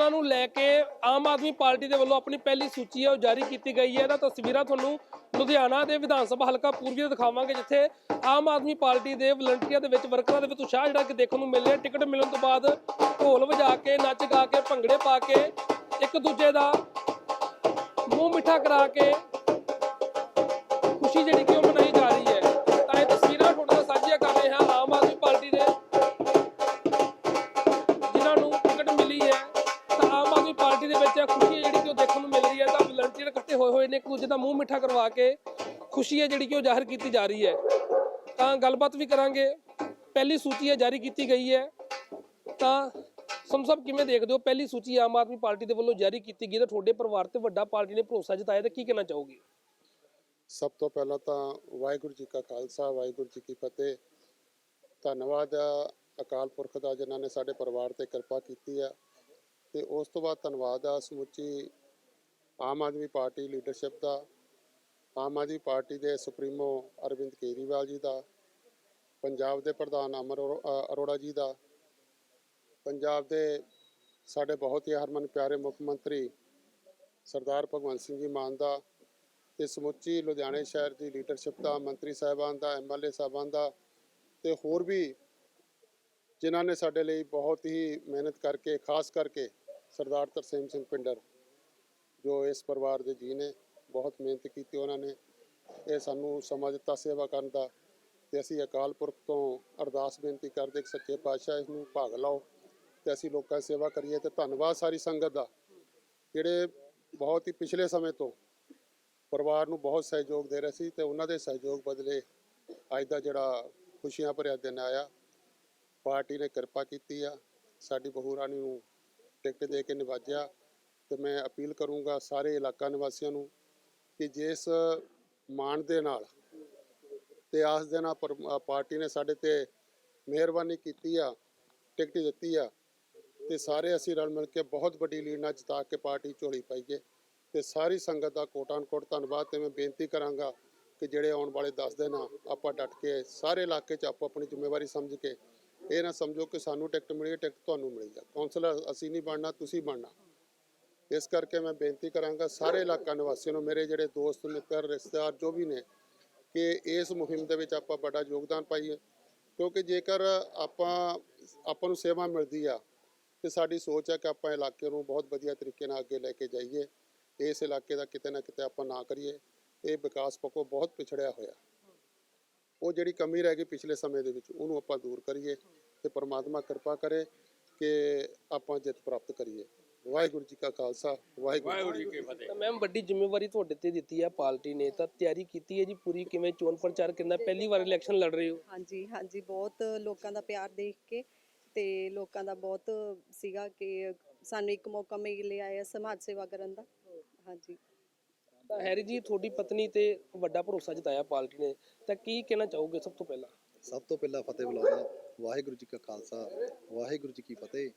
ਨਗਰ ਨੂੰ ਲੈ ਕੇ ਆਮ ਆਦਮੀ ਪਾਰਟੀ ਦੇ ਵੱਲੋਂ ਆਪਣੀ ਪਹਿਲੀ ਸੂਚੀ ਹੈ, ਉਹ ਜਾਰੀ ਕੀਤੀ ਗਈ ਹੈ। ਇਹਦਾ ਤਸਵੀਰਾਂ ਤੁਹਾਨੂੰ ਲੁਧਿਆਣਾ ਦੇ ਵਿਧਾਨ ਸਭਾ ਹਲਕਾ ਪੂਰਬੀ ਤੋਂ ਦਿਖਾਵਾਂਗੇ, ਜਿੱਥੇ ਆਮ ਆਦਮੀ ਪਾਰਟੀ ਦੇ ਵਲੰਟੀਅਰਾਂ ਦੇ ਵਿੱਚ ਵਰਕਰਾਂ ਦੇ ਵਿੱਚ ਉਤਸ਼ਾਹ ਜਿਹੜਾ ਕਿ ਦੇਖਣ ਨੂੰ ਮਿਲ ਰਿਹਾ। ਟਿਕਟ ਮਿਲਣ ਤੋਂ ਬਾਅਦ ਢੋਲ ਵਜਾ ਕੇ, ਨੱਚ ਗਾ ਕੇ, ਭੰਗੜੇ ਪਾ ਕੇ, ਇੱਕ ਦੂਜੇ ਦਾ ਮੂੰਹ ਮਿੱਠਾ ਕਰਾ ਕੇ ਖੁਸ਼ੀ ਜਿਹੜੀ ਕਿ ਖੁਸ਼ੀ ਹੈ ਜਿਹੜੀ ਕਿ ਉਹ ਦੇਖਣ ਨੂੰ ਮਿਲ ਰਹੀ ਹੈ। ਤਾਂ ਵਲੰਟੀਅਰ ਇਕੱਠੇ ਹੋਏ ਹੋਏ ਨੇ, ਇੱਕ ਦੂਜੇ ਦਾ ਮੂੰਹ ਮਿੱਠਾ ਕਰਵਾ ਕੇ ਖੁਸ਼ੀ ਹੈ ਜਿਹੜੀ ਕਿ ਉਹ ਜ਼ਾਹਿਰ ਕੀਤੀ ਜਾ ਰਹੀ ਹੈ। ਤਾਂ ਗੱਲਬਾਤ ਵੀ ਕਰਾਂਗੇ। ਪਹਿਲੀ ਸੂਚੀ ਹੈ ਜਾਰੀ ਕੀਤੀ ਗਈ ਹੈ। ਤਾਂ ਸਮ ਸਭ ਕਿਵੇਂ ਦੇਖਦੇ ਹੋ? ਪਹਿਲੀ ਸੂਚੀ ਆਮ ਆਦਮੀ ਪਾਰਟੀ ਦੇ ਵੱਲੋਂ ਜਾਰੀ ਕੀਤੀ ਗਈ ਤਾਂ ਤੁਹਾਡੇ ਪਰਿਵਾਰ ਤੇ ਵੱਡਾ ਪਾਰਟੀ ਨੇ ਭਰੋਸਾ ਜਤਾਇਆ, ਤਾਂ ਕੀ ਕਹਿਣਾ ਚਾਹੋਗੇ? ਸਭ ਤੋਂ ਪਹਿਲਾਂ ਤਾਂ ਵਾਹਿਗੁਰੂ ਜੀ ਕਾ ਖਾਲਸਾ, ਵਾਹਿਗੁਰੂ ਜੀ ਕੀ ਫਤਿਹ। ਧੰਨਵਾਦ ਅਕਾਲ ਪੁਰਖ ਦਾ ਜਿਨ੍ਹਾਂ ਨੇ ਸਾਡੇ ਪਰਿਵਾਰ ਤੇ ਕਿਰਪਾ ਕੀਤੀ ਆ। ਤੇ ਉਸ ਤੋਂ ਬਾਅਦ ਧੰਨਵਾਦ ਆ ਸਮੁੱਚੀ ਆਮ ਆਦਮੀ ਪਾਰਟੀ ਲੀਡਰਸ਼ਿਪ ਦਾ, ਆਮ ਆਦਮੀ ਪਾਰਟੀ ਦੇ ਸੁਪਰੀਮੋ ਅਰਵਿੰਦ ਕੇਜਰੀਵਾਲ ਜੀ ਦਾ, ਪੰਜਾਬ ਦੇ ਪ੍ਰਧਾਨ ਅਮਰ ਅਰੋ- ਅਰੋੜਾ ਜੀ ਦਾ, ਪੰਜਾਬ ਦੇ ਸਾਡੇ ਬਹੁਤ ਹੀ ਹਰਮਨ ਪਿਆਰੇ ਮੁੱਖ ਮੰਤਰੀ ਸਰਦਾਰ ਭਗਵੰਤ ਸਿੰਘ ਜੀ ਮਾਨ ਦਾ ਤੇ ਸਮੁੱਚੀ ਲੁਧਿਆਣੇ ਸ਼ਹਿਰ ਦੀ ਲੀਡਰਸ਼ਿਪ ਦਾ, ਮੰਤਰੀ ਸਾਹਿਬਾਨ ਦਾ ਐਮਐਲਏ ਸਾਹਿਬਾਨ ਦਾ ਤੇ ਹੋਰ ਵੀ ਜਿਨ੍ਹਾਂ ਨੇ ਸਾਡੇ ਲਈ ਬਹੁਤ ਹੀ ਮਿਹਨਤ ਕਰਕੇ, ਖਾਸ ਕਰਕੇ ਸਰਦਾਰ ਤਰਸੇਮ ਸਿੰਘ ਪਿੰਡਰ, ਜੋ ਇਸ ਪਰਿਵਾਰ ਦੇ ਜੀ ਨੇ, ਬਹੁਤ ਮਿਹਨਤ ਕੀਤੀ ਉਹਨਾਂ ਨੇ। ਇਹ ਸਾਨੂੰ ਸਮਾਂ ਦਿੱਤਾ ਸੇਵਾ ਕਰਨ ਦਾ ਤੇ ਅਸੀਂ ਅਕਾਲ ਪੁਰਖ ਤੋਂ ਅਰਦਾਸ ਬੇਨਤੀ ਕਰਦੇ ਕਿ ਸੱਚੇ ਪਾਤਸ਼ਾਹ ਇਸ ਨੂੰ ਭਾਗ ਲਾਓ ਤੇ ਅਸੀਂ ਲੋਕਾਂ ਦੀ ਸੇਵਾ ਕਰੀਏ ਤੇ ਧੰਨਵਾਦ ਸਾਰੀ ਸੰਗਤ ਦਾ, ਜਿਹੜੇ ਬਹੁਤ ਹੀ ਪਿਛਲੇ ਸਮੇਂ ਤੋਂ ਪਰਿਵਾਰ ਨੂੰ ਬਹੁਤ ਸਹਿਯੋਗ ਦੇ ਰਹੇ ਸੀ ਤੇ ਉਹਨਾਂ ਦੇ ਸਹਿਯੋਗ ਬਦਲੇ ਅੱਜ ਦਾ ਜਿਹੜਾ ਖੁਸ਼ੀਆਂ ਭਰਿਆ ਦਿਨ ਆਇਆ, ਪਾਰਟੀ ਨੇ ਕਿਰਪਾ ਕੀਤੀ ਆ, ਸਾਡੀ ਬਹੂ ਰਾਣੀ ਨੂੰ ਟਿਕਟ ਦੇ ਕੇ ਨਿਵਾਜਿਆ ਤੇ ਮੈਂ ਅਪੀਲ ਕਰੂੰਗਾ ਸਾਰੇ ਇਲਾਕਾ ਨਿਵਾਸੀਆਂ ਨੂੰ ਕਿ ਜਿਸ ਮਾਣ ਦੇ ਨਾਲ ਤੇ ਆਸ ਦੇ ਨਾਲ ਪਰ- ਪਾਰਟੀ ਨੇ ਸਾਡੇ ਤੇ ਮਿਹਰਬਾਨੀ ਕੀਤੀ ਆ, ਟਿਕਟ ਦਿੱਤੀ ਆ, ਤੇ ਸਾਰੇ ਅਸੀਂ ਰਲ ਮਿਲ ਕੇ ਬਹੁਤ ਵੱਡੀ ਲੀਡ ਨਾਲ ਜਿਤਾ ਕੇ ਪਾਰਟੀ ਝੋਲੀ ਪਾਈਏ। ਤੇ ਸਾਰੀ ਸੰਗਤ ਦਾ ਕੋਟਾਨ ਕੋਟ ਧੰਨਵਾਦ ਤੇ ਮੈਂ ਬੇਨਤੀ ਕਰਾਂਗਾ ਕਿ ਜਿਹੜੇ ਆਉਣ ਵਾਲੇ 10 ਦਿਨ ਆ, ਆਪਾਂ ਡਟ ਕੇ ਸਾਰੇ ਇਲਾਕੇ 'ਚ ਆਪੋ ਆਪਣੀ ਜ਼ਿੰਮੇਵਾਰੀ ਸਮਝ ਕੇ ਇਹ ਨਾ ਸਮਝੋ ਕਿ ਸਾਨੂੰ ਟਿਕਟ ਮਿਲੀ ਹੈ, ਟਿਕਟ ਤੁਹਾਨੂੰ ਮਿਲੀ ਆ ਕੌਂਸਲਰ ਅਸੀਂ ਨਹੀਂ ਬਣਨਾ ਤੁਸੀਂ ਬਣਨਾ। ਇਸ ਕਰਕੇ ਮੈਂ ਬੇਨਤੀ ਕਰਾਂਗਾ ਸਾਰੇ ਇਲਾਕਾ ਨਿਵਾਸੀਆਂ ਨੂੰ ਮੇਰੇ ਜਿਹੜੇ ਦੋਸਤ ਮਿੱਤਰ ਰਿਸ਼ਤੇਦਾਰ ਜੋ ਵੀ ਨੇ ਕਿ ਇਸ ਮੁਹਿੰਮ ਦੇ ਵਿੱਚ ਆਪਾਂ ਵੱਡਾ ਯੋਗਦਾਨ ਪਾਈਏ। ਕਿਉਂਕਿ ਜੇਕਰ ਆਪਾਂ ਆਪਾਂ ਨੂੰ ਸੇਵਾ ਮਿਲਦੀ ਆ ਤੇ ਸਾਡੀ ਸੋਚ ਹੈ ਕਿ ਆਪਾਂ ਇਲਾਕੇ ਨੂੰ ਬਹੁਤ ਵਧੀਆ ਤਰੀਕੇ ਨਾਲ ਅੱਗੇ ਲੈ ਕੇ ਜਾਈਏ। ਇਸ ਇਲਾਕੇ ਦਾ ਕਿਤੇ ਨਾ ਕਿਤੇ ਆਪਾਂ ਨਾ ਕਰੀਏ। ਇਹ ਵਿਕਾਸ ਪੱਖੋਂ ਬਹੁਤ ਪਿਛੜਿਆ ਹੋਇਆ। ਉਹ ਜਿਹੜੀ ਕਮੀ ਰਹਿ ਗਈ ਪਿਛਲੇ ਸਮੇਂ ਦੇ ਵਿੱਚ ਉਹਨੂੰ ਆਪਾਂ ਦੂਰ ਕਰੀਏ ਤੇ ਪ੍ਰਮਾਤਮਾ ਕਿਰਪਾ ਕਰੇ ਕਿ ਆਪਾਂ ਜਿੱਤ ਪ੍ਰਾਪਤ ਕਰੀਏ। ਵਾਹਿਗੁਰੂ ਜੀ ਕਾ ਖਾਲਸਾ ਵਾਹਿਗੁਰੂ ਜੀ ਕੀ ਫਤਿਹ। ਤਾਂ ਮੈਮ ਵੱਡੀ ਜ਼ਿੰਮੇਵਾਰੀ ਤੁਹਾਡੇ ਤੇ ਦਿੱਤੀ ਹੈ ਪਾਰਟੀ ਨੇ ਤਾਂ ਤਿਆਰੀ ਕੀਤੀ ਹੈ ਜੀ ਪੂਰੀ ਕਿਵੇਂ? ਚੋਣ ਪ੍ਰਚਾਰ ਕਿੰਨਾ? ਪਹਿਲੀ ਵਾਰ ਇਲੈਕਸ਼ਨ ਲੜ ਰਹੇ ਹੋ। ਹਾਂਜੀ ਹਾਂਜੀ ਬਹੁਤ ਲੋਕਾਂ ਦਾ ਪਿਆਰ ਦੇਖ ਕੇ ਤੇ ਲੋਕਾਂ ਦਾ ਬਹੁਤ ਸੀਗਾ ਕਿ ਸਾਨੂੰ ਇੱਕ ਮੌਕਾ ਮਿਲਿਆ ਹੈ ਸਮਾਜ ਸੇਵਾ ਕਰਨ ਦਾ। ਹਾਂਜੀ। ਤਾਂ ਹੈਰੀ ਜੀ, ਤੁਹਾਡੀ ਪਤਨੀ ਤੇ ਵੱਡਾ ਭਰੋਸਾ ਜਤਾਇਆ ਪਾਰਟੀ ਨੇ। ਤਾਂ ਕੀ ਕਹਿਣਾ ਚਾਹੋਗੇ ਸਭ ਤੋਂ ਪਹਿਲਾਂ? ਸਭ ਤੋਂ ਪਹਿਲਾਂ ਫਤਿਹ ਬੁਲਾਉਂਦਾ ਵਾਹਿਗੁਰੂ ਜੀ ਕਾ ਖਾਲਸਾ, ਵਾਹਿਗੁਰੂ ਜੀ ਕੀ ਫਤਿਹ।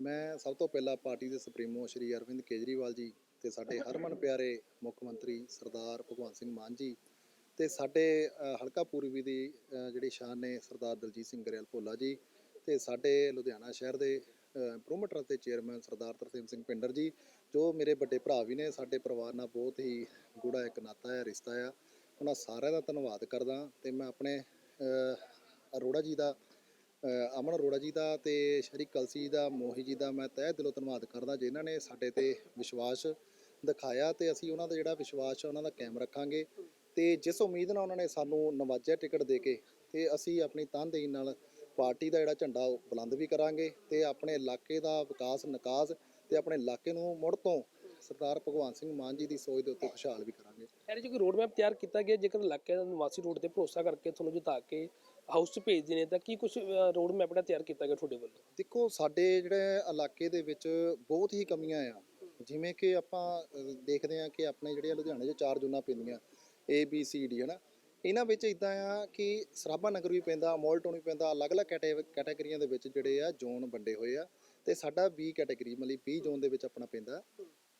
ਮੈਂ ਸਭ ਤੋਂ ਪਹਿਲਾਂ ਪਾਰਟੀ ਦੇ ਸੁਪਰੀਮੋ ਸ਼੍ਰੀ ਅਰਵਿੰਦ ਕੇਜਰੀਵਾਲ ਜੀ ਤੇ ਸਾਡੇ ਹਰਮਨ ਪਿਆਰੇ ਮੁੱਖ ਮੰਤਰੀ ਸਰਦਾਰ ਭਗਵੰਤ ਸਿੰਘ ਮਾਨ ਜੀ ਤੇ ਸਾਡੇ ਹਲਕਾ ਪੂਰਬੀ ਦੀ ਜਿਹੜੀ ਸ਼ਾਨ ਨੇ ਸਰਦਾਰ ਦਲਜੀਤ ਸਿੰਘ ਗਰੇਵਾਲ ਭੋਲਾ ਜੀ ਤੇ ਸਾਡੇ ਲੁਧਿਆਣਾ ਸ਼ਹਿਰ ਦੇ ਪ੍ਰੋਮੋਟਰ ਦੇ ਚੇਅਰਮੈਨ ਸਰਦਾਰ ਤਰਸੇਮ ਸਿੰਘ ਪਿੰਡਰ ਜੀ ਜੋ ਮੇਰੇ ਵੱਡੇ ਭਰਾ ਵੀ ਨੇ, ਸਾਡੇ ਪਰਿਵਾਰ ਨਾਲ ਬਹੁਤ ਹੀ ਗੂੜਾ ਇੱਕ ਨਾਤਾ ਹੈ, ਰਿਸ਼ਤਾ ਆ। ਉਹਨਾਂ ਸਾਰਿਆਂ ਦਾ ਧੰਨਵਾਦ ਕਰਦਾ ਤੇ ਮੈਂ ਆਪਣੇ ਅਰੋੜਾ ਜੀ ਦਾ ਅਮਨ ਅਰੋੜਾ ਜੀ ਦਾ ਤੇ ਸ਼੍ਰੀ ਕਲਸੀ ਜੀ ਦਾ, ਮੋਹੀ ਜੀ ਦਾ ਮੈਂ ਤਹਿ ਦਿਲੋਂ ਧੰਨਵਾਦ ਕਰਦਾ, ਜਿਨ੍ਹਾਂ ਨੇ ਸਾਡੇ ਤੇ ਵਿਸ਼ਵਾਸ ਦਿਖਾਇਆ ਤੇ ਅਸੀਂ ਉਹਨਾਂ ਦਾ ਜਿਹੜਾ ਵਿਸ਼ਵਾਸ ਉਹਨਾਂ ਦਾ ਕਾਇਮ ਰੱਖਾਂਗੇ ਤੇ ਜਿਸ ਉਮੀਦ ਨਾਲ ਉਹਨਾਂ ਨੇ ਸਾਨੂੰ ਨਵਾਜਿਆ ਟਿਕਟ ਦੇ ਕੇ ਤੇ ਅਸੀਂ ਆਪਣੀ ਤਨਦੇਹੀ ਨਾਲ ਪਾਰਟੀ ਦਾ ਜਿਹੜਾ ਝੰਡਾ ਉਹ ਬੁਲੰਦ ਵੀ ਕਰਾਂਗੇ ਤੇ ਆਪਣੇ ਇਲਾਕੇ ਦਾ ਵਿਕਾਸ, ਨਿਕਾਸ ਤੇ ਆਪਣੇ ਇਲਾਕੇ ਨੂੰ ਮੁੜ ਤੋਂ ਸਰਦਾਰ ਭਗਵਾਨ ਸਿੰਘ ਮਾਨ ਜੀ ਦੀ ਸੋਚ ਦੇ ਉੱਤੇ ਖੁਸ਼ਹਾਲ ਵੀ ਕਰਾਂਗੇ। ਹੈਰੀ ਜੀ ਕੋਈ ਰੋਡ ਮੈਪ ਤਿਆਰ ਕੀਤਾ ਗਿਆ? ਜੇਕਰ ਇਲਾਕੇ ਦਾ ਨਿਵਾਸੀ ਰੋਡ ਤੇ ਭਰੋਸਾ ਕਰਕੇ ਤੁਹਾਨੂੰ ਜਿਤਾ ਕੇ ਹਾਊਸ 'ਚ ਭੇਜਦੇ ਨੇ ਤਾਂ ਕੀ ਕੁਝ ਰੋਡ ਮੈਪ ਦਾ ਤਿਆਰ ਕੀਤਾ ਗਿਆ ਤੁਹਾਡੇ ਵੱਲੋਂ? ਦੇਖੋ ਸਾਡੇ ਜਿਹੜੇ ਇਲਾਕੇ ਦੇ ਵਿੱਚ ਬਹੁਤ ਹੀ ਕਮੀਆਂ ਆ। ਜਿਵੇਂ ਕਿ ਆਪਾਂ ਦੇਖਦੇ ਆ ਕਿ ਆਪਣੇ ਜਿਹੜੇ ਲੁਧਿਆਣੇ 'ਚ ਚਾਰ ਜ਼ੋਨਾਂ ਪੈਂਦੀਆਂ A B C D ਹਨਾ? ਇਹਨਾਂ ਵਿੱਚ ਇਦਾਂ ਆ ਕਿ ਸਰਾਭਾ ਨਗਰ ਵੀ ਪੈਂਦਾ ਮੋਲਟੋਨ ਵੀ ਪੈਂਦਾ ਅਲੱਗ-ਅਲੱਗ ਕੈਟੇ- ਕੈਟਾਗਰੀਆਂ ਦੇ ਵਿੱਚ ਜਿਹੜੇ ਆ ਜ਼ੋਨ ਵੰਡੇ ਹੋਏ ਆ। ਤੇ ਸਾਡਾ B ਕੈਟਾਗਰੀ ਮਤਲਬ B ਜ਼ੋਨ ਦੇ ਵਿੱਚ ਆਪਣਾ ਪੈਂਦਾ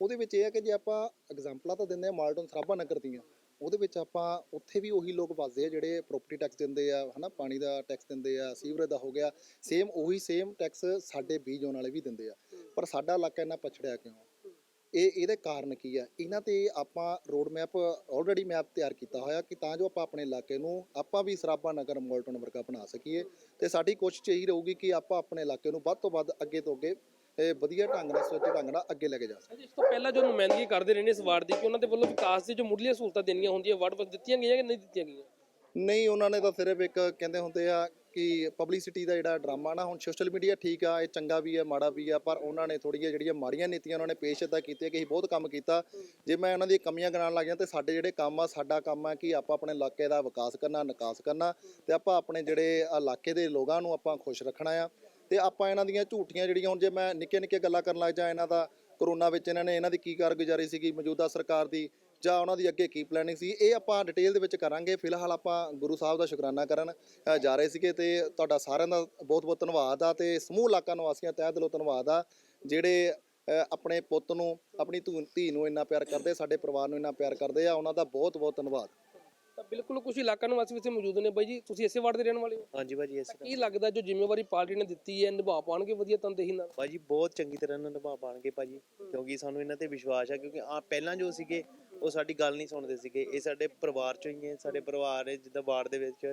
ਉਹਦੇ ਵਿੱਚ ਇਹ ਆ ਕਿ ਜੇ ਆਪਾਂ ਐਗਜ਼ਾਮਪਲਾਂ ਤਾਂ ਦਿੰਦੇ ਆ, ਮਾਲਟਨ ਸਰਾਭਾ ਨਗਰ ਦੀਆਂ। ਉਹਦੇ ਵਿੱਚ ਆਪਾਂ ਉੱਥੇ ਵੀ ਉਹੀ ਲੋਕ ਵੱਸਦੇ ਆ, ਜਿਹੜੇ ਪ੍ਰੋਪਰਟੀ ਟੈਕਸ ਦਿੰਦੇ ਆ, ਹਨਾ, ਪਾਣੀ ਦਾ ਟੈਕਸ ਦਿੰਦੇ ਆ, ਸੀਵਰੇਜ ਦਾ ਹੋ ਗਿਆ। ਸੇਮ ਉਹੀ ਸੇਮ ਟੈਕਸ ਸਾਡੇ ਬੀ ਜ਼ੋਨ ਵਾਲੇ ਵੀ ਦਿੰਦੇ ਆ। ਪਰ ਸਾਡਾ ਇਲਾਕਾ ਇੰਨਾ ਪਛੜਿਆ ਕਿਉਂ? ਇਹ ਇਹਦੇ ਕਾਰਨ ਕੀ ਆ? ਇਹਨਾਂ ਤੇ ਆਪਾਂ ਰੋਡ ਮੈਪ ਆਲਰੇਡੀ ਮੈਪ ਤਿਆਰ ਕੀਤਾ ਹੋਇਆ ਕਿ ਤਾਂ ਜੋ ਆਪਾਂ ਆਪਣੇ ਇਲਾਕੇ ਨੂੰ ਆਪਾਂ ਵੀ ਸਰਾਭਾ ਨਗਰ ਮੋਲਟਨ ਵਰਗਾ ਬਣਾ ਸਕੀਏ ਤੇ ਸਾਡੀ ਕੋਸ਼ਿਸ਼ ਇਹੀ ਰਹੂਗੀ ਕਿ ਆਪਾਂ ਆਪਣੇ ਇਲਾਕੇ ਨੂੰ ਵੱਧ ਤੋਂ ਵੱਧ ਅੱਗੇ ਤੋਂ ਅੱਗੇ ਇਹ ਵਧੀਆ ਢੰਗ ਨਾਲ ਸੁਚੱਜੇ ਢੰਗ ਨਾਲ ਅੱਗੇ ਲੈ ਕੇ ਜਾ ਸਕੀਏ। ਇਸ ਤੋਂ ਪਹਿਲਾਂ ਜੋ ਨੁਮਾਇੰਦਗੀ ਕਰਦੇ ਰਹੇ ਨੇ ਇਸ ਵਾਰਡ ਦੀ ਕਿ ਉਹਨਾਂ ਦੇ ਵੱਲੋਂ ਵਿਕਾਸ ਦੀ ਜੋ ਮੁੱਢਲੀਆਂ ਸਹੂਲਤਾਂ ਦੇਣੀਆਂ ਹੁੰਦੀਆਂ ਵਾਰਡ ਵੱਲ ਦਿੱਤੀਆਂ ਗਈਆਂ ਕਿ ਨਹੀਂ ਦਿੱਤੀਆਂ ਗਈਆਂ? ਨਹੀਂ ਉਹਨਾਂ ਨੇ ਤਾਂ ਸਿਰਫ ਇੱਕ ਕਹਿੰਦੇ ਹੁੰਦੇ ਆ ਕਿ ਪਬਲਿਸਿਟੀ ਦਾ ਜਿਹੜਾ ਡਰਾਮਾ ਨਾ, ਹੁਣ ਸੋਸ਼ਲ ਮੀਡੀਆ ਠੀਕ ਆ, ਇਹ ਚੰਗਾ ਵੀ ਆ, ਮਾੜਾ ਵੀ ਆ, ਪਰ ਉਹਨਾਂ ਨੇ ਥੋੜੀਆਂ ਜਿਹੜੀਆਂ ਮਾੜੀਆਂ ਨੀਤੀਆਂ ਉਹਨਾਂ ਨੇ ਪੇਸ਼ ਇਦਾਂ ਕੀਤੀਆਂ ਕਿ ਅਸੀਂ ਬਹੁਤ ਕੰਮ ਕੀਤਾ। ਜੇ ਮੈਂ ਉਹਨਾਂ ਦੀਆਂ ਕਮੀਆਂ ਗਿਣਾਉਣ ਲੱਗ ਜਾਂ ਤੇ ਸਾਡੇ ਜਿਹੜੇ ਕੰਮ ਆ, ਸਾਡਾ ਕੰਮ ਆ ਕਿ ਆਪਾਂ ਆਪਣੇ ਇਲਾਕੇ ਦਾ ਵਿਕਾਸ ਕਰਨਾ, ਨਿਕਾਸ ਕਰਨਾ ਤੇ ਆਪਾਂ ਆਪਣੇ ਜਿਹੜੇ ਇਲਾਕੇ ਦੇ ਲੋਕਾਂ ਨੂੰ ਆਪਾਂ ਖੁਸ਼ ਰੱਖਣਾ ਆ। ਤੇ ਆਪਾਂ ਇਹਨਾਂ ਦੀਆਂ ਝੂਠੀਆਂ ਜਿਹੜੀਆਂ, ਹੁਣ ਜੇ ਮੈਂ ਨਿੱਕੇ ਨਿੱਕੇ ਗੱਲਾਂ ਕਰਨ ਲੱਗ ਜਾ ਇਹਨਾਂ ਦਾ ਕਰੋਨਾ ਵਿੱਚ ਇਹਨਾਂ ਨੇ, ਇਹਨਾਂ ਦੀ ਕੀ ਕਾਰਗੁਜ਼ਾਰੀ ਸੀਗੀ, ਮੌਜੂਦਾ ਸਰਕਾਰ ਦੀ ਜਾਂ ਉਹਨਾਂ ਦੀ ਅੱਗੇ ਕੀ ਪਲੈਨਿੰਗ ਸੀ, ਇਹ ਆਪਾਂ ਡਿਟੇਲ ਦੇ ਵਿੱਚ ਕਰਾਂਗੇ। ਫਿਲਹਾਲ ਆਪਾਂ ਗੁਰੂ ਸਾਹਿਬ ਦਾ ਸ਼ੁਕਰਾਨਾ ਕਰਨ ਜਾ ਰਹੇ ਸੀਗੇ ਤੇ ਤੁਹਾਡਾ ਸਾਰਿਆਂ ਦਾ ਬਹੁਤ ਬਹੁਤ ਧੰਨਵਾਦ ਆ ਤੇ ਸਮੂਹ ਇਲਾਕਾ ਨਿਵਾਸੀਆਂ ਤਹਿ ਦਿਲੋਂ ਧੰਨਵਾਦ ਆ, ਜਿਹੜੇ ਆਪਣੇ ਪੁੱਤ ਨੂੰ, ਆਪਣੀ ਧੂ- ਧੀ ਨੂੰ ਇੰਨਾ ਪਿਆਰ ਕਰਦੇ, ਸਾਡੇ ਪਰਿਵਾਰ ਨੂੰ ਇੰਨਾ ਪਿਆਰ ਕਰਦੇ ਆ, ਉਹਨਾਂ ਦਾ ਬਹੁਤ ਬਹੁਤ ਧੰਨਵਾਦ। ਬਿਲਕੁਲ ਕੁਝ ਇਲਾਕਾ ਨਿਵਾਸੀ ਵਿੱਚ ਮੌਜੂਦ ਨੇ ਬਾਈ ਜੀ ਤੁਸੀਂ ਇਸੇ ਵਾਰਡ ਦੇ ਰਹਿਣ ਵਾਲੇ ਹੋ? ਹਾਂਜੀ ਭਾਜੀ ਇਸ ਕੀ ਲੱਗਦਾ ਜੋ ਜ਼ਿੰਮੇਵਾਰੀ ਪਾਰਟੀ ਨੇ ਦਿੱਤੀ ਹੈ ਨਿਭਾ ਪਾਉਣਗੇ ਵਧੀਆ ਤਨਦੇਹੀ ਨਾਲ? ਭਾਜੀ ਬਹੁਤ ਚੰਗੀ ਤਰ੍ਹਾਂ ਨਾਲ ਨਿਭਾ ਪਾਣਗੇ ਭਾਜੀ ਕਿਉਂਕਿ ਸਾਨੂੰ ਇਹਨਾਂ ਤੇ ਵਿਸ਼ਵਾਸ ਹੈ ਕਿਉਂਕਿ ਆ ਪਹਿਲਾਂ ਜੋ ਸੀਗੇ ਉਹ ਸਾਡੀ ਗੱਲ ਨਹੀਂ ਸੁਣਦੇ ਸੀਗੇ। ਇਹ ਸਾਡੇ ਪਰਿਵਾਰ ਚੋਂ ਹੀ ਹੈ ਸਾਡੇ ਪਰਿਵਾਰ ਹੈ ਜਿੱਦਾਂ ਵਾਰਡ ਦੇ ਵਿੱਚ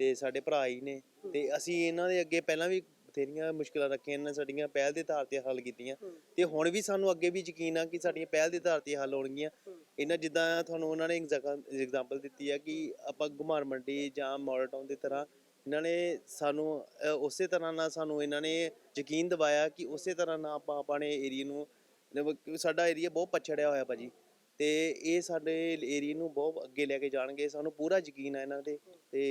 ਤੇ ਸਾਡੇ ਭਰਾ ਹੀ ਨੇ ਤੇ ਅਸੀਂ ਇਹਨਾਂ ਦੇ ਅੱਗੇ ਪਹਿਲਾਂ ਵੀ ਬਥੇਰੀਆਂ ਮੁਸ਼ਕਲਾਂ ਰੱਖੀਆਂ ਇਹਨਾਂ ਸਾਡੀਆਂ ਪਹਿਲ ਦੇ ਆਧਾਰ ਤੇ ਹੱਲ ਕੀਤੀਆਂ। ਤੇ ਹੁਣ ਵੀ ਸਾਨੂੰ ਅੱਗੇ ਵੀ ਯਕੀਨ ਆ ਕਿ ਸਾਡੀਆਂ ਪਹਿਲ ਦੇ ਆਧਾਰ ਤੇ ਹੱਲ ਹੋਣਗੀਆਂ। ਇਹਨਾਂ ਜਿੱਦਾਂ ਤੁਹਾਨੂੰ ਉਹਨਾਂ ਨੇ ਐਗਜ਼ਾਮਪਲ ਦਿੱਤੀ ਆ ਕਿ ਆਪਾਂ ਘੁਮਾਰ ਮੰਡੀ ਜਾਂ ਮਾਡਲ ਟਾਊਨ ਦੀ ਤਰ੍ਹਾਂ ਇਹਨਾਂ ਨੇ ਸਾਨੂੰ ਉਸੇ ਤਰ੍ਹਾਂ ਨਾਲ ਸਾਨੂੰ ਇਹਨਾਂ ਨੇ ਯਕੀਨ ਦਿਵਾਇਆ ਕਿ ਉਸੇ ਤਰ੍ਹਾਂ ਨਾਲ ਆਪਾਂ ਆਪਣੇ ਏਰੀਆ ਨੂੰ ਸਾਡਾ ਏਰੀਆ ਬਹੁਤ ਪਛੜਿਆ ਹੋਇਆ ਭਾਜੀ। ਤੇ ਇਹ ਸਾਡੇ ਏਰੀਆ ਨੂੰ ਬਹੁਤ ਅੱਗੇ ਲੈ ਕੇ ਜਾਣਗੇ। ਸਾਨੂੰ ਪੂਰਾ ਯਕੀਨ ਹੈ ਇਹਨਾਂ ਤੇ ਤੇ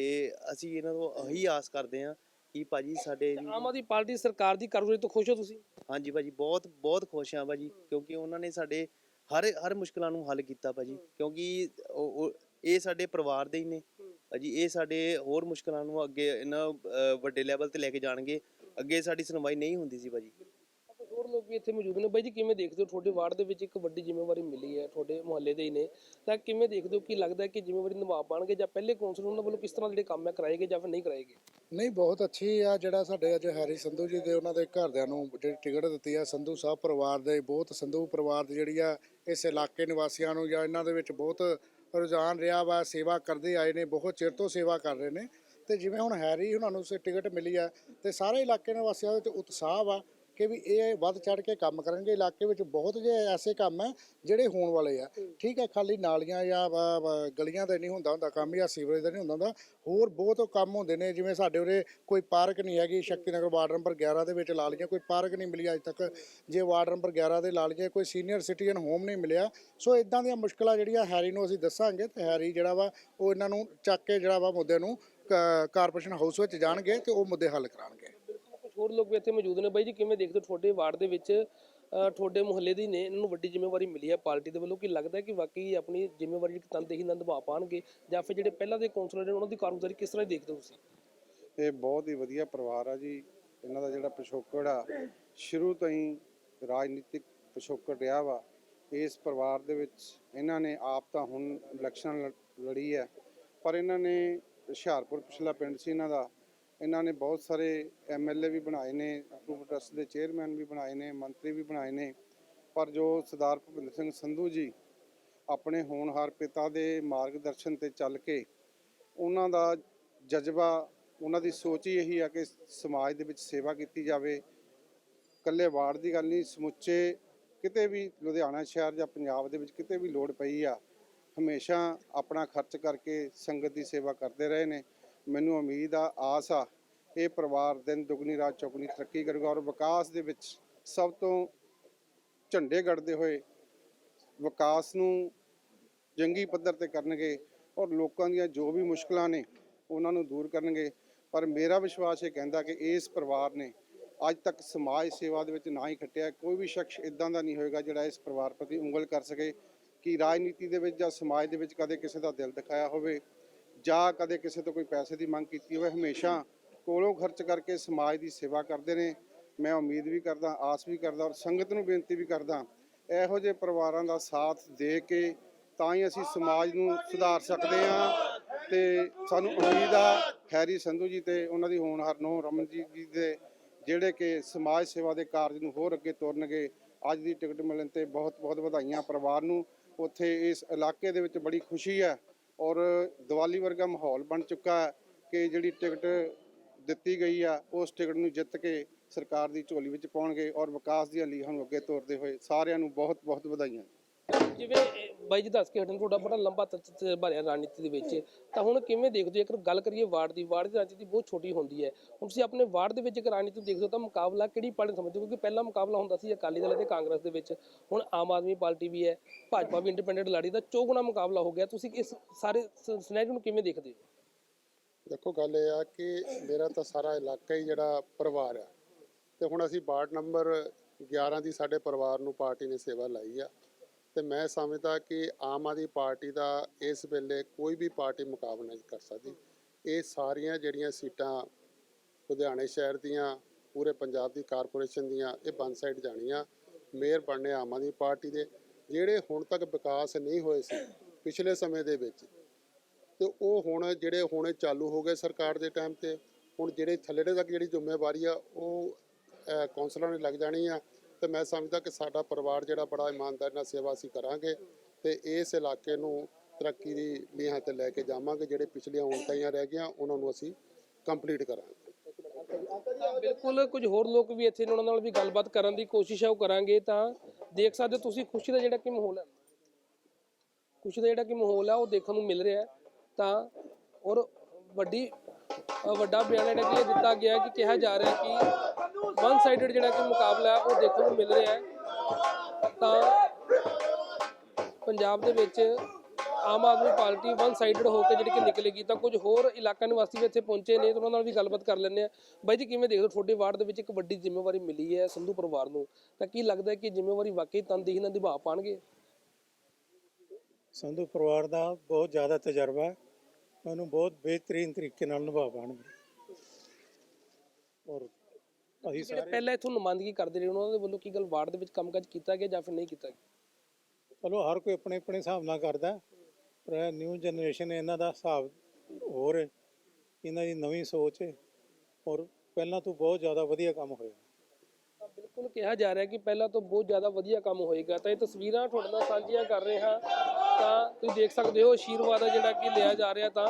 ਅਸੀਂ ਇਹਨਾਂ ਤੋਂ ਇਹੀ ਆਸ ਕਰਦੇ ਹਾਂ ਕਿ ਭਾਜੀ ਸਾਡੇ ਆਮ ਆਦਮੀ ਪਾਰਟੀ ਸਰਕਾਰ ਦੀ ਕਾਰਗੁਜ਼ਾਰੀ ਤੋਂ ਖੁਸ਼ ਹੋ ਤੁਸੀਂ? ਹਾਂਜੀ ਭਾਜੀ ਬਹੁਤ ਬਹੁਤ ਖੁਸ਼ ਹਾਂ ਭਾਜੀ ਕਿਉਂਕਿ ਉਹਨਾਂ ਨੇ ਸਾਡੇ ਹਰ ਹਰ ਮੁਸ਼ਕਲਾਂ ਨੂੰ ਹੱਲ ਕੀਤਾ ਭਾਜੀ ਕਿਉਂਕਿ ਇਹ ਸਾਡੇ ਪਰਿਵਾਰ ਦੇ ਹੀ ਨੇ। ਭਾਜੀ ਇਹ ਸਾਡੇ ਹੋਰ ਮੁਸ਼ਕਲਾਂ ਨੂੰ ਅੱਗੇ ਇਹਨਾਂ ਵੱਡੇ ਲੈਵਲ ਤੇ ਲੈ ਕੇ ਜਾਣਗੇ ਅੱਗੇ ਸਾਡੀ ਸੁਣਵਾਈ ਨਹੀਂ ਹੁੰਦੀ ਸੀ ਭਾਜੀ। ਲੋਕ ਵੀ ਇੱਥੇ ਮੌਜੂਦ ਨੇ। ਬਾਈ ਜੀ, ਕਿਵੇਂ ਦੇਖਦੇ ਹੋ? ਤੁਹਾਡੇ ਵਾਰਡ ਦੇ ਵਿੱਚ ਇੱਕ ਵੱਡੀ ਜ਼ਿੰਮੇਵਾਰੀ ਮਿਲੀ ਹੈ, ਤੁਹਾਡੇ ਮੁਹੱਲੇ ਦੇ ਹੀ ਨੇ। ਤਾਂ ਕਿਵੇਂ ਦੇਖਦੇ ਹੋ? ਕਿ ਲੱਗਦਾ ਹੈ ਕਿ ਜ਼ਿੰਮੇਵਾਰੀ ਨਿਭਾ ਪਾਣਗੇ ਜਾਂ ਪਹਿਲੇ ਕੌਂਸਲ ਉਹਨਾਂ ਵੱਲੋਂ ਕਿਸ ਤਰ੍ਹਾਂ ਜਿਹੜੇ ਕੰਮ ਹੈ, ਕਰਾਏਗੇ ਜਾਂ ਫਿਰ ਨਹੀਂ ਕਰਾਏਗੇ? ਨਹੀਂ, ਬਹੁਤ ਅੱਛੀ ਆ ਜਿਹੜਾ ਸਾਡੇ ਅੱਜ ਹੈਰੀ ਸੰਧੂ ਜੀ ਦੇ ਉਹਨਾਂ ਦੇ ਘਰਦਿਆਂ ਨੂੰ ਜਿਹੜੀ ਟਿਕਟ ਦਿੱਤੀ ਆ, ਸੰਧੂ ਸਾਹਿਬ ਪਰਿਵਾਰ ਦੇ, ਬਹੁਤ ਸੰਧੂ ਪਰਿਵਾਰ ਦੀ ਜਿਹੜੀ ਆ, ਇਸ ਇਲਾਕੇ ਨਿਵਾਸੀਆਂ ਨੂੰ ਜਾਂ ਇਹਨਾਂ ਦੇ ਵਿੱਚ ਬਹੁਤ ਰੁਝਾਨ ਰਿਹਾ ਵਾ, ਸੇਵਾ ਕਰਦੇ ਆਏ ਨੇ, ਬਹੁਤ ਚਿਰ ਤੋਂ ਸੇਵਾ ਕਰ ਰਹੇ ਨੇ। ਤੇ ਜਿਵੇਂ ਹੁਣ ਹੈਰੀ ਉਹਨਾਂ ਨੂੰ ਟਿਕਟ ਮਿਲੀ ਆ, ਤੇ ਸਾਰੇ ਇਲਾਕੇ ਨਿਵਾਸੀਆਂ ਦੇ ਵਿੱਚ ਉਤਸ਼ਾਹ ਵਾ ਕਿ ਵੀ ਇਹ ਵੱਧ ਚੜ ਕੇ ਕੰਮ ਕਰਨਗੇ ਇਲਾਕੇ ਵਿੱਚ ਬਹੁਤ ਜੇ ਐਸੇ ਕੰਮ ਹੈ ਜਿਹੜੇ ਹੋਣ ਵਾਲੇ ਆ। ਠੀਕ ਹੈ ਖਾਲੀ ਨਾਲੀਆਂ ਜਾਂ ਗਲੀਆਂ ਦਾ ਨਹੀਂ ਹੁੰਦਾ ਹੁੰਦਾ ਕੰਮ ਜਾਂ ਸੀਵਰੇਜ ਦਾ ਨਹੀਂ ਹੁੰਦਾ ਹੁੰਦਾ। ਹੋਰ ਬਹੁਤ ਕੰਮ ਹੁੰਦੇ ਨੇ ਜਿਵੇਂ ਸਾਡੇ ਉਰੇ ਕੋਈ ਪਾਰਕ ਨਹੀਂ ਹੈਗੀ ਸ਼ਕਤੀ ਨਗਰ ਵਾਰਡ ਨੰਬਰ 11 ਦੇ ਵਿੱਚ ਲਾ ਲਈਏ ਕੋਈ ਪਾਰਕ ਨਹੀਂ ਮਿਲੀ ਅੱਜ ਤੱਕ। ਜੇ ਵਾਰਡ ਨੰਬਰ 11 ਦੇ ਲਾ ਲਈਏ ਕੋਈ ਸੀਨੀਅਰ ਸਿਟੀਜ਼ਨ ਹੋਮ ਨਹੀਂ ਮਿਲਿਆ। ਸੋ ਇਦਾਂ ਦੀਆਂ ਮੁਸ਼ਕਲਾਂ ਜਿਹੜੀਆਂ ਹੈਰੀ ਨੂੰ ਅਸੀਂ ਦੱਸਾਂਗੇ ਤੇ ਹੈਰੀ ਜਿਹੜਾ ਵਾ ਉਹ ਇਹਨਾਂ ਨੂੰ ਚੱਕ ਕੇ ਜਿਹੜਾ ਵਾ ਮੁੱਦੇ ਨੂੰ ਕਾਰਪੋਰੇਸ਼ਨ ਹਾਊਸ ਵਿੱਚ ਜਾਣਗੇ ਤੇ ਉਹ ਮੁੱਦੇ ਹੱਲ ਕਰਾਉਣਗੇ ਕੁਝ ਹੋਰ ਲੋਕ ਵੀ ਇੱਥੇ ਮੌਜੂਦ ਨੇ। ਬਾਈ ਜੀ, ਕਿਵੇਂ ਦੇਖਦੇ ਹੋ ਤੁਹਾਡੇ ਵਾਰਡ ਦੇ ਵਿੱਚ ਤੁਹਾਡੇ ਮੁਹੱਲੇ ਦੀ ਨੇ, ਇਹਨਾਂ ਨੂੰ ਵੱਡੀ ਜ਼ਿੰਮੇਵਾਰੀ ਮਿਲੀ ਹੈ ਪਾਰਟੀ ਦੇ ਵੱਲੋਂ? ਕਿ ਲੱਗਦਾ ਹੈ ਕਿ ਵਾਕਈ ਆਪਣੀ ਜ਼ਿੰਮੇਵਾਰੀ ਇੱਕ ਤਨਦੇਹੀ ਨਾਲ ਨਿਭਾ ਪਾਣਗੇ ਜਾਂ ਫਿਰ ਜਿਹੜੇ ਪਹਿਲਾਂ ਦੇ ਕੌਂਸਲਰ ਨੇ, ਉਹਨਾਂ ਦੀ ਕਾਰਗੁਜ਼ਾਰੀ ਕਿਸ ਤਰ੍ਹਾਂ ਦੀ ਦੇਖਦੇ ਹੋ ਤੁਸੀਂ? ਇਹ ਬਹੁਤ ਹੀ ਵਧੀਆ ਪਰਿਵਾਰ ਆ ਜੀ। ਇਹਨਾਂ ਦਾ ਜਿਹੜਾ ਪਿਛੋਕੜ ਆ, ਸ਼ੁਰੂ ਤੋਂ ਹੀ ਰਾਜਨੀਤਿਕ ਪਿਛੋਕੜ ਰਿਹਾ ਵਾ। ਇਸ ਪਰਿਵਾਰ ਦੇ ਵਿੱਚ ਇਹਨਾਂ ਨੇ ਆਪ ਤਾਂ ਹੁਣ ਇਲੈਕਸ਼ਨ ਲੜ- ਲੜੀ ਹੈ। ਪਰ ਇਹਨਾਂ ਨੇ ਹੁਸ਼ਿਆਰਪੁਰ ਪਿਛਲਾ ਪਿੰਡ ਸੀ ਇਹਨਾਂ ਦਾ। ਇਹਨਾਂ ਨੇ ਬਹੁਤ ਸਾਰੇ ਐਮਐਲਏ ਵੀ ਬਣਾਏ ਨੇ ਅਪਰੂਵ ਟਰਸਟ ਦੇ ਚੇਅਰਮੈਨ ਵੀ ਬਣਾਏ ਨੇ, ਮੰਤਰੀ ਵੀ ਬਣਾਏ ਨੇ। ਪਰ ਜੋ ਸਰਦਾਰ ਭੁਪਿੰਦਰ ਸਿੰਘ ਸੰਧੂ ਜੀ ਆਪਣੇ ਹੋਣਹਾਰ ਪਿਤਾ ਦੇ ਮਾਰਗਦਰਸ਼ਨ ਤੇ ਚੱਲ ਕੇ ਉਹਨਾਂ ਦਾ ਜਜ਼ਬਾ, ਉਹਨਾਂ ਦੀ ਸੋਚ ਹੀ ਇਹੀ ਆ ਕਿ ਸਮਾਜ ਦੇ ਵਿੱਚ ਸੇਵਾ ਕੀਤੀ ਜਾਵੇ। ਇਕੱਲੇ ਵਾਰਡ ਦੀ ਗੱਲ ਨਹੀਂ, ਸਮੁੱਚੇ ਕਿਤੇ ਵੀ ਲੁਧਿਆਣਾ ਸ਼ਹਿਰ ਜਾਂ ਪੰਜਾਬ ਦੇ ਵਿੱਚ ਕਿਤੇ ਵੀ ਲੋੜ ਪਈ ਆ, ਹਮੇਸ਼ਾ ਆਪਣਾ ਖਰਚ ਕਰਕੇ ਸੰਗਤ ਦੀ ਸੇਵਾ ਕਰਦੇ ਰਹੇ ਨੇ। ਮੈਨੂੰ ਉਮੀਦ ਆ ਆਸ ਆ, ਇਹ ਪਰਿਵਾਰ ਦਿਨ ਦੁਗਣੀ, ਰਾਤ ਚੌਗਣੀ ਤਰੱਕੀ ਕਰੇਗਾ ਔਰ ਵਿਕਾਸ ਦੇ ਵਿੱਚ ਸਭ ਤੋਂ ਝੰਡੇ ਗੜਦੇ ਹੋਏ ਵਿਕਾਸ ਨੂੰ ਜੰਗੀ ਪੱਧਰ ਤੇ ਕਰਨਗੇ ਔਰ ਲੋਕਾਂ ਦੀਆਂ ਜੋ ਵੀ ਮੁਸ਼ਕਲਾਂ ਨੇ ਉਹਨਾਂ ਨੂੰ ਦੂਰ ਕਰਨਗੇ। ਪਰ ਮੇਰਾ ਵਿਸ਼ਵਾਸ ਇਹ ਕਹਿੰਦਾ ਕਿ ਇਸ ਪਰਿਵਾਰ ਨੇ ਅੱਜ ਤੱਕ ਸਮਾਜ ਸੇਵਾ ਦੇ ਵਿੱਚ ਨਾ ਹੀ ਖੱਟਿਆ, ਕੋਈ ਵੀ ਸ਼ਖਸ ਇਦਾਂ ਦਾ ਨਹੀਂ ਹੋਏਗਾ ਜਿਹੜਾ ਇਸ ਪਰਿਵਾਰ ਪ੍ਰਤੀ ਉਂਗਲ ਕਰ ਸਕੇ ਕਿ ਰਾਜਨੀਤੀ ਦੇ ਵਿੱਚ ਜਾਂ ਸਮਾਜ ਦੇ ਵਿੱਚ ਕਦੇ ਕਿਸੇ ਦਾ ਦਿਲ ਦਿਖਾਇਆ ਹੋਵੇ। ਜਾਂ ਕਦੇ ਕਿਸੇ ਤੋਂ ਕੋਈ ਪੈਸੇ ਦੀ ਮੰਗ ਕੀਤੀ ਹੋਵੇ, ਹਮੇਸ਼ਾ ਕੋਲੋਂ ਖਰਚ ਕਰਕੇ ਸਮਾਜ ਦੀ ਸੇਵਾ ਕਰਦੇ ਨੇ। ਮੈਂ ਉਮੀਦ ਵੀ ਕਰਦਾ, ਆਸ ਵੀ ਕਰਦਾ ਔਰ ਸੰਗਤ ਨੂੰ ਬੇਨਤੀ ਵੀ ਕਰਦਾ, ਇਹੋ ਜਿਹੇ ਪਰਿਵਾਰਾਂ ਦਾ ਸਾਥ ਦੇ ਕੇ ਤਾਂ ਹੀ ਅਸੀਂ ਸਮਾਜ ਨੂੰ ਸੁਧਾਰ ਸਕਦੇ ਹਾਂ ਤੇ ਸਾਨੂੰ ਉਮੀਦ ਆ ਹੈਰੀ ਸੰਧੂ ਜੀ ਤੇ ਉਹਨਾਂ ਦੀ ਹੋਣਹਾਰ ਨੂੰ ਰਮਨਜੀਤ ਜੀ ਦੇ ਜਿਹੜੇ ਕਿ ਸਮਾਜ ਸੇਵਾ ਦੇ ਕਾਰਜ ਨੂੰ ਹੋਰ ਅੱਗੇ ਤੋਰਨਗੇ, ਅੱਜ ਦੀ ਟਿਕਟ ਮਿਲਣ ਤੇ ਬਹੁਤ ਬਹੁਤ ਵਧਾਈਆਂ ਪਰਿਵਾਰ ਨੂੰ। ਉੱਥੇ ਇਸ ਇਲਾਕੇ ਦੇ ਵਿੱਚ ਬੜੀ ਖੁਸ਼ੀ ਹੈ ਔਰ ਦੀਵਾਲੀ ਵਰਗਾ ਮਾਹੌਲ ਬਣ ਚੁੱਕਾ ਹੈ ਕਿ ਜਿਹੜੀ ਟਿਕਟ ਦਿੱਤੀ ਗਈ ਆ, ਉਸ ਟਿਕਟ ਨੂੰ ਜਿੱਤ ਕੇ ਸਰਕਾਰ ਦੀ ਝੋਲੀ ਵਿੱਚ ਪਾਉਣਗੇ ਔਰ ਵਿਕਾਸ ਦੀਆਂ ਲੀਹਾਂ ਨੂੰ ਅੱਗੇ ਤੋਰਦੇ ਹੋਏ ਸਾਰਿਆਂ ਨੂੰ ਬਹੁਤ ਬਹੁਤ ਵਧਾਈਆਂ। ਜਿਵੇਂ ਬਾਈ ਜੀ ਦੱਸ ਕੇ ਹਟਣ, ਤੁਹਾਡਾ ਬੜਾ ਲੰਬਾ ਤਜਰਬਾ ਰਿਹਾ ਰਾਜਨੀਤੀ ਦੇ ਵਿੱਚ। ਤਾਂ ਹੁਣ ਕਿਵੇਂ ਦੇਖਦੇ ਜੇਕਰ ਗੱਲ ਕਰੀਏ ਵਾਰਡ ਦੀ। ਵਾਰਡ ਦੀ ਰਾਜਨੀਤੀ ਬਹੁਤ ਛੋਟੀ ਹੁੰਦੀ ਹੈ। ਹੁਣ ਤੁਸੀਂ ਆਪਣੇ ਵਾਰਡ ਦੇ ਵਿੱਚ ਇੱਕ ਰਾਜਨੀਤੀ ਨੂੰ ਦੇਖਦੇ ਹੋ ਤਾਂ ਮੁਕਾਬਲਾ ਕਿਹੜੀ ਪਾਰਟੀ ਸਮਝਦੇ ਹੋ? ਕਿਉਂਕਿ ਪਹਿਲਾ ਮੁਕਾਬਲਾ ਹੁੰਦਾ ਸੀ ਅਕਾਲੀ ਦਲ ਅਤੇ ਕਾਂਗਰਸ ਦੇ ਵਿੱਚ। ਹੁਣ ਆਮ ਆਦਮੀ ਪਾਰਟੀ ਵੀ ਹੈ, ਭਾਜਪਾ ਵੀ ਇੰਡੀਪੈਂਡੈਂਟ ਲੜੀ ਦਾ ਚੌਗੁਣਾ ਮੁਕਾਬਲਾ ਹੋ ਗਿਆ। ਤੁਸੀਂ ਇਸ ਸਾਰੇ ਸਿਨੈਰੀਓ ਨੂੰ ਕਿਵੇਂ ਦੇਖਦੇ ਹੋ? ਦੇਖੋ, ਗੱਲ ਇਹ ਆ ਕਿ ਮੇਰਾ ਤਾਂ ਸਾਰਾ ਇਲਾਕਾ ਹੀ ਜਿਹੜਾ ਪਰਿਵਾਰ ਆ। ਤੇ ਹੁਣ ਅਸੀਂ ਵਾਰਡ ਨੰਬਰ 11 ਦੀ ਸਾਡੇ ਪਰਿਵਾਰ ਨੂੰ ਪਾਰਟੀ ਨੇ ਸੇਵਾ ਲਾਈ ਆ। ਤੇ ਮੈਂ ਸਮਝਦਾ ਕਿ ਆਮ ਆਦਮੀ ਪਾਰਟੀ ਦਾ ਇਸ ਵੇਲੇ ਕੋਈ ਵੀ ਪਾਰਟੀ ਮੁਕਾਬਲਾ ਨਹੀਂ ਕਰ ਸਕਦੀ। ਇਹ ਸਾਰੀਆਂ ਜਿਹੜੀਆਂ ਸੀਟਾਂ ਲੁਧਿਆਣੇ ਸ਼ਹਿਰ ਦੀਆਂ ਪੂਰੇ ਪੰਜਾਬ ਦੀ ਕਾਰਪੋਰੇਸ਼ਨ ਦੀਆਂ ਇਹ ਵਨ ਸਾਈਡ ਜਾਣੀਆਂ। ਮੇਅਰ ਬਣਨੇ ਆਮ ਆਦਮੀ ਪਾਰਟੀ ਦੇ ਜਿਹੜੇ ਹੁਣ ਤੱਕ ਵਿਕਾਸ ਨਹੀਂ ਹੋਏ ਸੀ ਪਿਛਲੇ ਸਮੇਂ ਦੇ ਵਿੱਚ। ਤੇ ਉਹ ਹੁਣ ਜਿਹੜੇ ਹੁਣੇ ਚਾਲੂ ਹੋ ਗਏ ਸਰਕਾਰ ਦੇ ਟਾਈਮ ਤੇ ਹੁਣ ਜਿਹੜੇ ਥੱਲੜੇ ਤੱਕ ਜਿਹੜੀ ਜ਼ਿੰਮੇਵਾਰੀ ਆ ਉਹ ਅਹ, ਕੌਂਸਲਰਾਂ ਨੇ ਲੱਗ ਜਾਣੀ ਆ। ਤੇ ਮੈਂ ਸਮਝਦਾ ਕਿ ਸਾਡਾ ਪਰਿਵਾਰ ਜਿਹੜਾ ਬੜਾ ਇਮਾਨਦਾਰੀ ਨਾਲ ਸੇਵਾ ਅਸੀਂ ਕਰਾਂਗੇ ਤੇ ਇਸ ਇਲਾਕੇ ਨੂੰ ਤਰੱਕੀ ਦੀ ਲੀਹਾਂ ਤੇ ਲੈ ਕੇ ਜਾਵਾਂਗੇ, ਜਿਹੜੇ ਪਿਛਲੀਆਂ ਹੁਣ ਰਹਿ ਗਈਆਂ, ਉਹਨਾਂ ਨੂੰ ਅਸੀਂ ਕੰਪਲੀਟ ਕਰਾਂਗੇ। ਬਿਲਕੁਲ, ਕੁਝ ਹੋਰ ਲੋਕ ਵੀ ਇੱਥੇ ਨੇ, ਉਹਨਾਂ ਨਾਲ ਵੀ ਗੱਲਬਾਤ ਕਰਨ ਦੀ ਕੋਸ਼ਿਸ਼ ਹੈ ਉਹ ਕਰਾਂਗੇ ਤਾਂ ਦੇਖ ਸਕਦੇ ਹੋ ਤੁਸੀਂ ਖੁਸ਼ੀ ਦਾ ਜਿਹੜਾ ਕਿ ਮਾਹੌਲ ਹੈ। ਖੁਸ਼ੀ ਦਾ ਜਿਹੜਾ ਕਿ ਮਾਹੌਲ ਹੈ ਉਹ ਦੇਖਣ ਨੂੰ ਮਿਲ ਰਿਹਾ ਤਾਂ, ਔਰ ਵੱਡੀ ਵੱਡਾ ਬਿਆਨ ਜਿਹੜਾ ਕਿ ਇਹ ਦਿੱਤਾ ਗਿਆ ਕਿ ਕਿਹਾ ਜਾ ਰਿਹਾ ਕਿ ਵਨ ਸਾਈਡਡ ਜਿਹੜਾ ਕਿ ਮੁਕਾਬਲਾ ਉਹ ਦੇਖਣ ਨੂੰ ਮਿਲ ਰਿਹਾ ਹੈ। ਤਾਂ ਪੰਜਾਬ ਦੇ ਵਿੱਚ Aam Aadmi Party one sided ਹੋ ਕੇ ਜਿਹੜੀ ਕਿ ਨਿਕਲੇਗੀ, ਤਾਂ ਕੁਝ ਹੋਰ ਇਲਾਕਾ ਨਿਵਾਸੀ ਵੀ ਇੱਥੇ ਪਹੁੰਚੇ ਨੇ ਉਹਨਾਂ ਨਾਲ ਵੀ ਗੱਲਬਾਤ ਕਰ ਲੈਂਦੇ ਆ ਬਾਈ ਜੀ, ਕਿਵੇਂ ਦੇਖਦੇ ਤੁਹਾਡੇ ਵਾਰਡ ਦੇ ਵਿੱਚ ਇੱਕ ਵੱਡੀ ਜ਼ਿੰਮੇਵਾਰੀ ਮਿਲੀ ਹੈ ਸੰਧੂ ਪਰਿਵਾਰ ਨੂੰ। ਤਾਂ ਕੀ ਲੱਗਦਾ ਹੈ ਕਿ ਜ਼ਿੰਮੇਵਾਰੀ ਵਾਕਈ ਤਨਦੇਹੀ ਨਾਲ ਨਿਭਾ ਪਾਣਗੇ? ਸੰਧੂ ਪਰਿਵਾਰ ਦਾ ਬਹੁਤ ਜ਼ਿਆਦਾ ਤਜਰਬਾ ਹੈ। ਉਹਨੂੰ ਬਹੁਤ ਬਿਹਤਰੀਨ ਤਰੀਕੇ ਨਾਲ ਨਿਭਾ ਪਾਉਣਗੇ ਔਰ ਅਸੀਂ ਜਿਹੜੇ ਸਾਰੇ ਪਹਿਲਾਂ ਇਥੋਂ ਨੁਮਾਇੰਦਗੀ ਕਰਦੇ ਰਹੇ ਉਹਨਾਂ ਦੇ ਵੱਲੋਂ ਕੀ ਗੱਲ ਵਾਰਡ ਦੇ ਵਿੱਚ ਕੰਮਕਾਜ ਕੀਤਾ ਗਿਆ ਜਾਂ ਫਿਰ ਨਹੀਂ ਕੀਤਾ ਗਿਆ? ਚਲੋ ਹਰ ਕੋਈ ਆਪਣੇ ਆਪਣੇ ਹਿਸਾਬ ਨਾਲ ਕਰਦਾ ਪਰ ਨਿਊ ਜਨਰੇਸ਼ਨ ਇਹਨਾਂ ਦਾ ਹਿਸਾਬ ਹੋਰ ਹੈ ਇਹਨਾਂ ਦੀ ਨਵੀਂ ਸੋਚ ਹੈ ਔਰ ਪਹਿਲਾਂ ਤੋਂ ਬਹੁਤ ਜ਼ਿਆਦਾ ਵਧੀਆ ਕੰਮ ਹੋਇਆ। ਤਾਂ ਬਿਲਕੁਲ ਕਿਹਾ ਜਾ ਰਿਹਾ ਕਿ ਪਹਿਲਾਂ ਤੋਂ ਬਹੁਤ ਜ਼ਿਆਦਾ ਵਧੀਆ ਕੰਮ ਹੋਏਗਾ ਤਾਂ ਇਹ ਤਸਵੀਰਾਂ ਤੁਹਾਡੇ ਨਾਲ ਸਾਂਝੀਆਂ ਕਰ ਰਹੇ ਹਾਂ ਤਾਂ ਤੁਸੀਂ ਦੇਖ ਸਕਦੇ ਹੋ ਆਸ਼ੀਰਵਾਦ ਜਿਹੜਾ ਕਿ ਲਿਆ ਜਾ ਰਿਹਾ ਤਾਂ।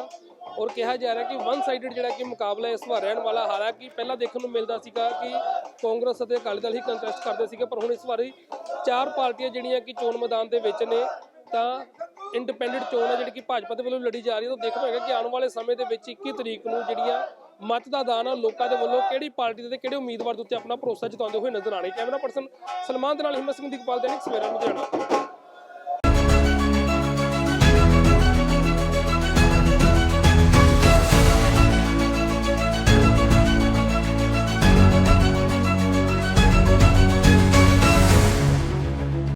ਔਰ ਕਿਹਾ ਜਾ ਰਿਹਾ ਕਿ ਵਨ ਸਾਈਡਡ ਜਿਹੜਾ ਕਿ ਮੁਕਾਬਲਾ ਇਸ ਵਾਰ ਰਹਿਣ ਵਾਲਾ, ਹਾਲਾਂਕਿ ਪਹਿਲਾਂ ਦੇਖਣ ਨੂੰ ਮਿਲਦਾ ਸੀਗਾ ਕਿ ਕਾਂਗਰਸ ਅਤੇ ਅਕਾਲੀ ਦਲ ਹੀ ਕੰਟੈਸਟ ਕਰਦੇ ਸੀਗੇ, ਪਰ ਹੁਣ ਇਸ ਵਾਰੀ ਚਾਰ ਪਾਰਟੀਆਂ ਜਿਹੜੀਆਂ ਕਿ ਚੋਣ ਮੈਦਾਨ ਦੇ ਵਿੱਚ ਨੇ, ਤਾਂ ਇੰਡੀਪੈਂਡੈਂਟ ਚੋਣ ਹੈ ਜਿਹੜੀ ਕਿ ਭਾਜਪਾ ਦੇ ਵੱਲੋਂ ਲੜੀ ਜਾ ਰਹੀ ਹੈ। ਤਾਂ ਦੇਖਣਾ ਹੋਏਗਾ ਕਿ ਆਉਣ ਵਾਲੇ ਸਮੇਂ ਦੇ ਵਿੱਚ 21 ਤਰੀਕ ਨੂੰ ਜਿਹੜੀਆਂ ਮਤ ਦਾ ਦਾਨ ਆ, ਲੋਕਾਂ ਦੇ ਵੱਲੋਂ ਕਿਹੜੀ ਪਾਰਟੀ ਦੇ ਤੇ ਕਿਹੜੇ ਉਮੀਦਵਾਰ ਦੇ ਉੱਤੇ ਆਪਣਾ ਭਰੋਸਾ ਜਤਾਉਂਦੇ ਹੋਏ ਨਜ਼ਰ ਆਣੇ ਕੈਮਰਾ ਪਰਸਨ ਸਲਮਾਨ ਦੇ ਨਾਲ ਹਿੰਮਤ ਸਿੰਘ ਦੀਪਾਲ ਦੇ ਸਵੇਰਾ ਲੁਧਿਆਣਾ।